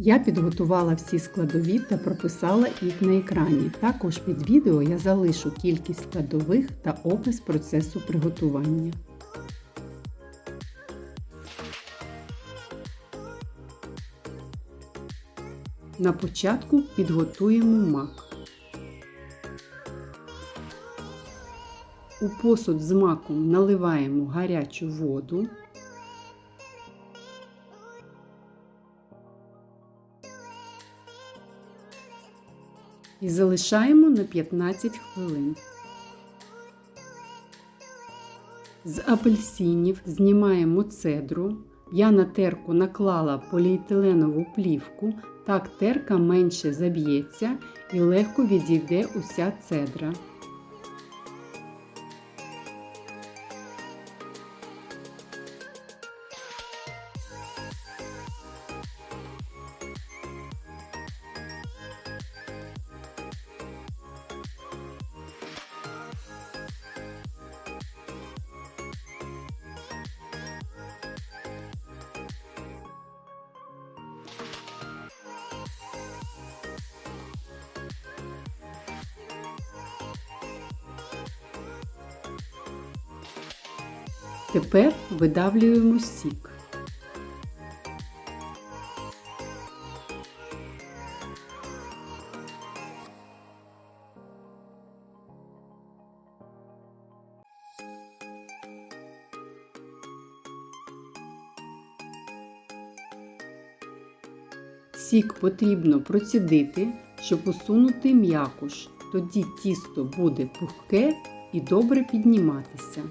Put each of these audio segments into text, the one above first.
Я підготувала всі складові та прописала їх на екрані. Також під відео я залишу кількість складових та опис процесу приготування. На початку підготуємо мак. У посуд з маком наливаємо гарячу воду. І залишаємо на 15 хвилин. З апельсинів знімаємо цедру. Я на терку наклала поліетиленову плівку, так терка менше заб'ється і легко відійде уся цедра. Тепер видавлюємо сік. Сік потрібно процідити, щоб усунути м'якуш. Тоді тісто буде пухке і добре підніматися.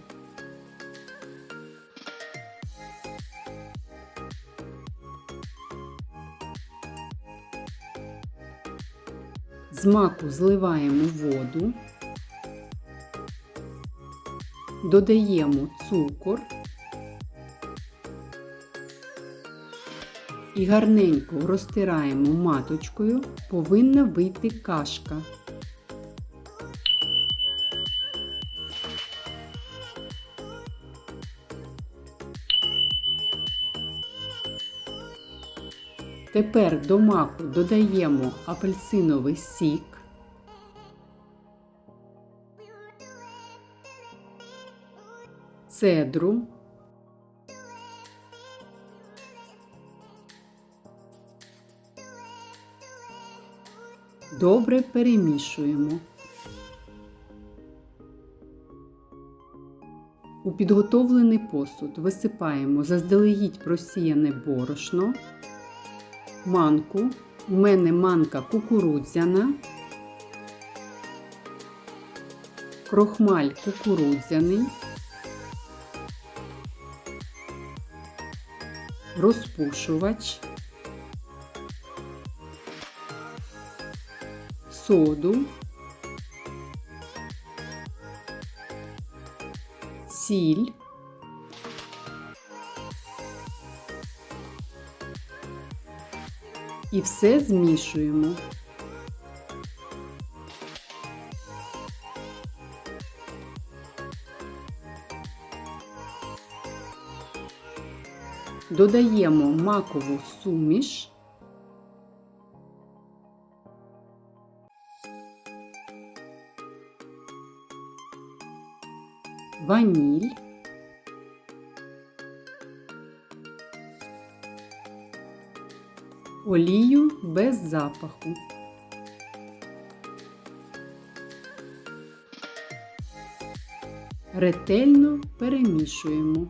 З маку зливаємо воду, додаємо цукор. І гарненько розтираємо маточкою, повинна вийти кашка. Тепер до маку додаємо апельсиновий сік. Цедру. Добре перемішуємо. У підготовлений посуд висипаємо заздалегідь просіяне борошно манку. У мене манка кукурудзяна, крохмаль кукурудзяний, розпушувач, соду, сіль. І все змішуємо. Додаємо макову суміш. Ваніль. Олію без запаху. Ретельно перемішуємо.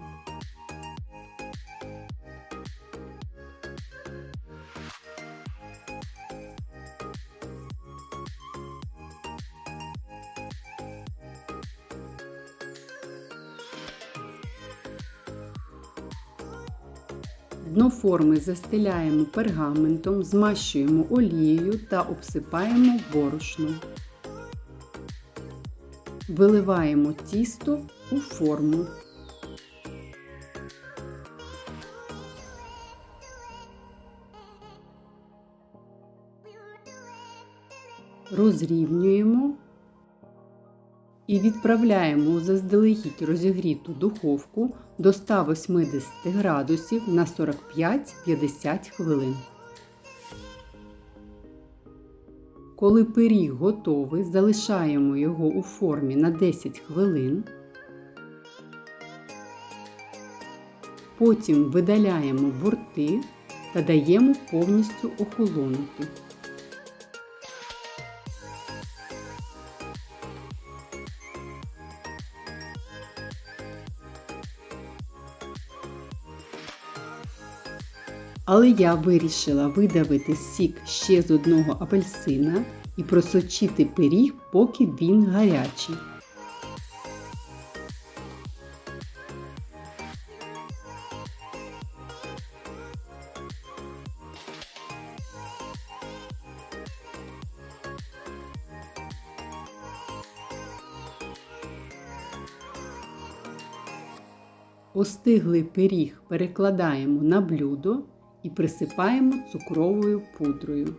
Дно форми застеляємо пергаментом, змащуємо олією та обсипаємо борошном. Виливаємо тісто у форму. Розрівнюємо і відправляємо у заздалегідь розігріту духовку до 180 градусів на 45-50 хвилин. Коли пиріг готовий, залишаємо його у формі на 10 хвилин. Потім видаляємо борти та даємо повністю охолонути. Але я вирішила видавити сік ще з одного апельсина і просочити пиріг, поки він гарячий. Остиглий пиріг перекладаємо на блюдо і присипаємо цукровою пудрою.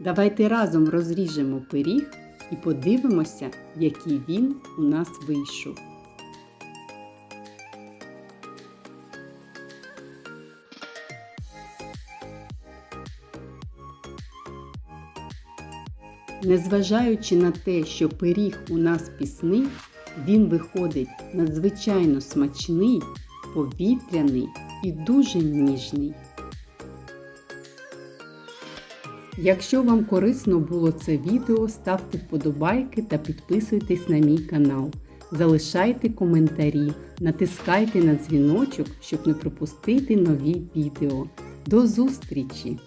Давайте разом розріжемо пиріг і подивимося, який він у нас вийшов. Незважаючи на те, що пиріг у нас пісний, він виходить надзвичайно смачний, повітряний і дуже ніжний. Якщо вам корисно було це відео, ставте вподобайки та підписуйтесь на мій канал. Залишайте коментарі, натискайте на дзвіночок, щоб не пропустити нові відео. До зустрічі!